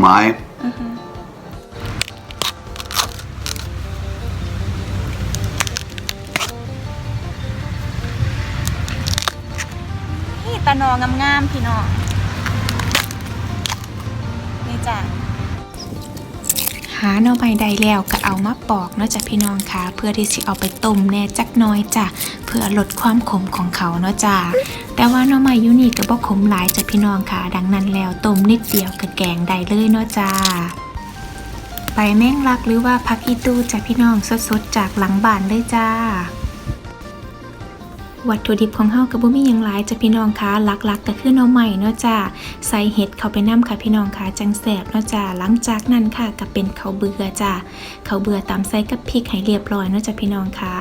ไม้อือฮึนี่ตะนองงามๆพี่น้องนี่จ้ะ หาหน่อไม้ได้แล้วก็เอามาปอกเนาะจ้ะพี่น้องค่ะ เพื่อที่จะเอาไปต้มแน่จักน้อยจ้ะเพื่อลดความขมของเขาเนาะจ้ะแต่ว่าหน่อไม้ยูนี่ก็บ่ขมหลายจ้ะพี่น้องค่ะ ดังนั้นแล้วต้มนิดเดียวก็แกงได้เลยเนาะจ้าไปแม่งลักหรือว่าพักอีตูจ้ะพี่น้องสดๆจากหลังบ้านเลยจ้า วัตถุดิบของเฮาก็บ่มีหยังหลายจ้ะพี่น้องคะหลักๆ ก็คือน่อไม้เนาะจ้าใส่เห็ดเข้าไปนํค่ะพี่น้องคะจังแซ่บเนาะจ้าหลังจากนั้นค่ะก็เป็นข้าวเบื่อจ้าข้าวเบื่อตามใส่กับพริกให้เรียบร้อยเนาะจ้ะพี่น้องคะ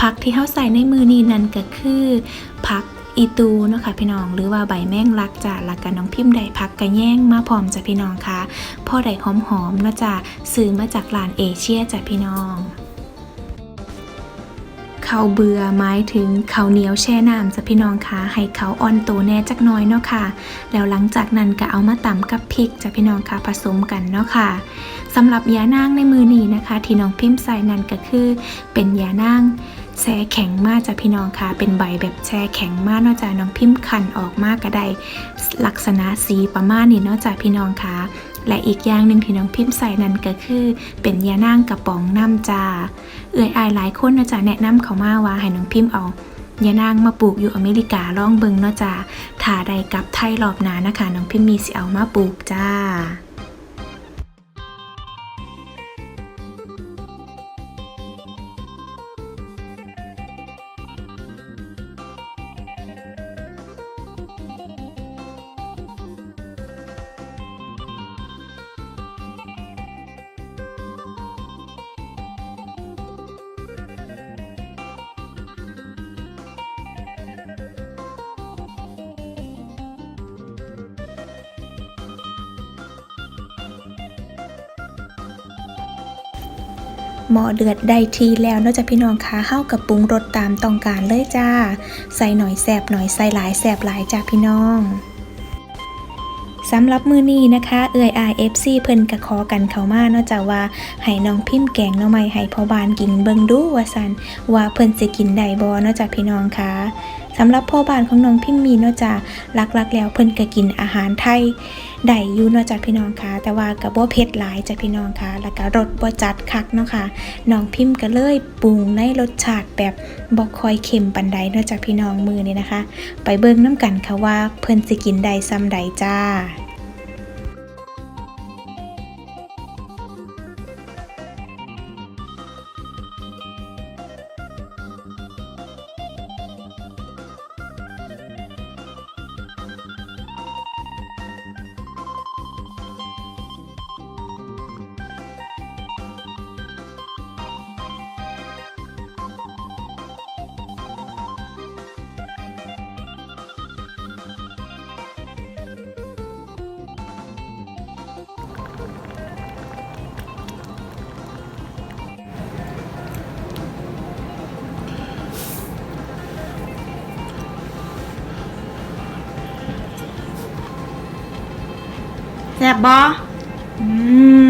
ผักที่เฮาใส่ในมือนี้นั่นก็คือผักอีตูเนาะค่ะพี่น้องหรือว่าใบแมงลักจ้าล้วก็น้องพิมพ์ได้ผักกระแยงมาพร้อมจ้ะพี่น้องคะพ่อได้หอมๆเนาะจ้าซื้อมาจากร้านเอเชียจ้ะพี่น้อง ข้าวเบื่อหมายถึงข้าวเหนียวแช่น้ำจ้ะพี่น้องคะให้เขาอ่อนโตแน่จักน้อยเนาะค่ะ แล้วหลังจากนั้นก็เอามาตำกับพริกจ้ะพี่น้องคะผสมกันเนาะค่ะสำหรับยานางในมือนี้นะคะ ที่น้องพิมพ์ใส่นั่นก็คือ เป็นยานางแช่แข็งมากจ้ะพี่น้องค่ะ เป็นใบแบบแช่แข็งมากนาะจ้ะน้องพิมพ์คันออกมากก็ได้ลักษณะสีประมาณนี้นาะจ้ะพี่น้องค่ะ และอีกอย่างหนึ่งที่น้องพิมพ์ใส่นั่นก็คือ เป็นยานั่งกระป๋องน้ำจาเอื่อยอายหลายคนเนาะจ๊ะแนะนำเขามาว่าให้น้องพิมพ์เอายานางมาปลูกอยู่อเมริกาล่องเบิงเนาะจ้าถ้าใดกลับไทยรอบหน้านะคะ น้องพิมพ์มีสิเอามาปลูกจ้า หม้อเดือดได้ทีแล้วนอกจากพี่น้องคะเข้ากับปรุงรสตามต้องการเลยจ้า ใส่หน่อยแสบหน่อยใส่หลายแสบหลายจ้าพี่น้องสำหรับมือนี้นะคะเอื่อย IFC เพิ่นกะขอกันเขามาเนาะจ้าว่าให้น้องพิมพ์แกงน่อไม้ให้พ่อบานกินเบิ่งดูว่าสันว่าเพิ่นสิกินได้บ่เนาะจ้าพี่น้องคะ สำหรับพ่อบ้านของน้องพิมมีเนาะจ้าลักๆแล้วเพิ่นก็กินอาหารไทยได้อยู่เนาะจ้ะพี่น้องค่ะแต่ว่าก็บ่เผ็ดหลายจ้ะพี่น้องค่ะแล้วก็รสบ่จัดคักเนาะค่ะน้องพิมพ์ก็เลยปรุงในรสชาติแบบบ่ค่อยเค็มปานใดเนาะจ้ะพี่น้องมือนี่นะคะ ไปเบิ่งน้ำกันค่ะว่าเพิ่นสิกินได้ซ้ำใดจ้า แซ่บบ่อืม